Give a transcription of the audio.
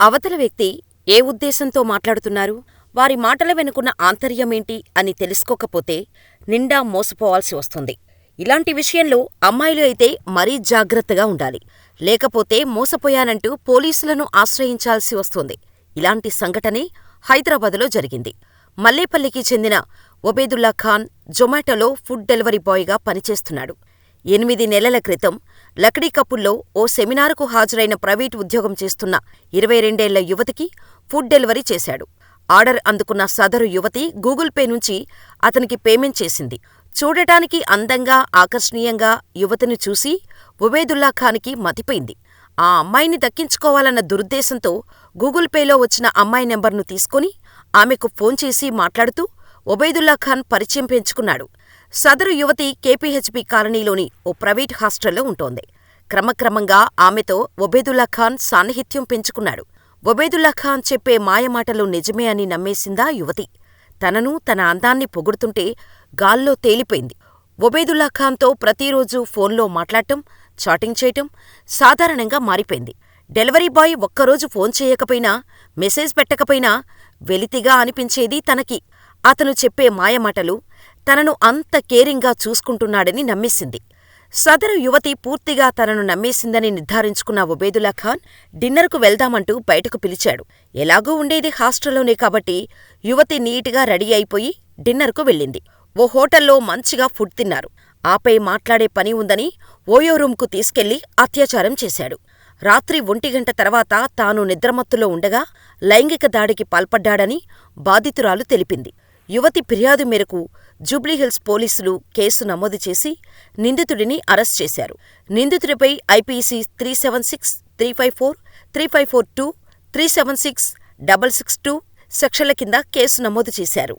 అవతల వ్యక్తి ఏ ఉద్దేశంతో మాట్లాడుతున్నారు, వారి మాటల వెనుకున్న ఆంతర్యమేంటి అని తెలుసుకోకపోతే నిండా మోసపోవాల్సి వస్తుంది. ఇలాంటి విషయంలో అమ్మాయిలు అయితే మరీ జాగ్రత్తగా ఉండాలి. లేకపోతే మోసపోయానంటూ పోలీసులను ఆశ్రయించాల్సి వస్తుంది. ఇలాంటి సంఘటనే హైదరాబాదులో జరిగింది. మల్లేపల్లికి చెందిన ఒబేదుల్లా ఖాన్ జొమాటోలో ఫుడ్ డెలివరీ బాయ్గా పనిచేస్తున్నాడు. ఎనిమిది నెలల క్రితం లక్డీకపుల్లో ఓ సెమినారుకు హాజరైన ప్రైవేటు ఉద్యోగం చేస్తున్న ఇరవై రెండేళ్ళ యువతికి ఫుడ్ డెలివరీ చేశాడు. ఆర్డర్ అందుకున్న సదరు యువతి గూగుల్ పే నుంచి అతనికి పేమెంట్ చేసింది. చూడటానికి అందంగా, ఆకర్షణీయంగా యువతిని చూసి ఉబేదుల్లా ఖాన్కి మతిపోయింది. ఆ అమ్మాయిని దక్కించుకోవాలన్న దురుద్దేశంతో గూగుల్ పేలో వచ్చిన అమ్మాయి నెంబర్ను తీసుకుని ఆమెకు ఫోన్ చేసి మాట్లాడుతూ ఉబేదుల్లా ఖాన్ పరిచయం పెంచుకున్నాడు. సదరు యువతి కేపీహెచ్బీ కాలనీలోని ఓ ప్రైవేట్ హాస్టల్లో ఉంటోంది. క్రమక్రమంగా ఆమెతో ఒబేదుల్లా ఖాన్ సాన్నిహిత్యం పెంచుకున్నాడు. ఒబేదుల్లా ఖాన్ చెప్పే మాయమాటలు నిజమే అని నమ్మేసిందా యువతి. తనను, తన అందాన్ని పొగుడుతుంటే గాల్లో తేలిపోయింది. ఒబేదుల్లా ఖాన్తో ప్రతిరోజూ ఫోన్లో మాట్లాడటం, చాటింగ్ చేయటం సాధారణంగా మారిపోయింది. డెలివరీ బాయ్ ఒక్కరోజు ఫోన్ చేయకపోయినా, మెసేజ్ పెట్టకపోయినా వెలితిగా అనిపించేది తనకి. అతను చెప్పే మాయమాటలు తనను అంత కేరింగ్గా చూసుకుంటున్నాడని నమ్మేసింది. సదరు యువతి పూర్తిగా తనను నమ్మేసిందని నిర్ధారించుకున్న ఉబేదుల్లా ఖాన్ డిన్నరుకు వెళ్దామంటూ బయటకు పిలిచాడు. ఎలాగూ ఉండేది హాస్టల్లోనే కాబట్టి యువతి నీటుగా రెడీ అయిపోయి డిన్నరుకు వెళ్ళింది. ఓ హోటల్లో మంచిగా ఫుడ్ తిన్నారు. ఆపై మాట్లాడే పని ఉందని ఓయో రూంకు తీసుకెళ్ళి అత్యాచారం చేశాడు. రాత్రి ఒంటిగంట తర్వాత తాను నిద్రమత్తులో ఉండగా లైంగిక దాడికి పాల్పడ్డాడని బాధితురాలు తెలిపింది. యువతి ఫిర్యాదు మేరకు జూబ్లీహిల్స్ పోలీసులు కేసు నమోదు చేసి నిందితుడిని అరెస్ట్ చేశారు. నిందితుడిపై IPC three seven six, three five four, three five four two, three seven six, double six two సెక్షన్ల కింద కేసు నమోదు చేశారు.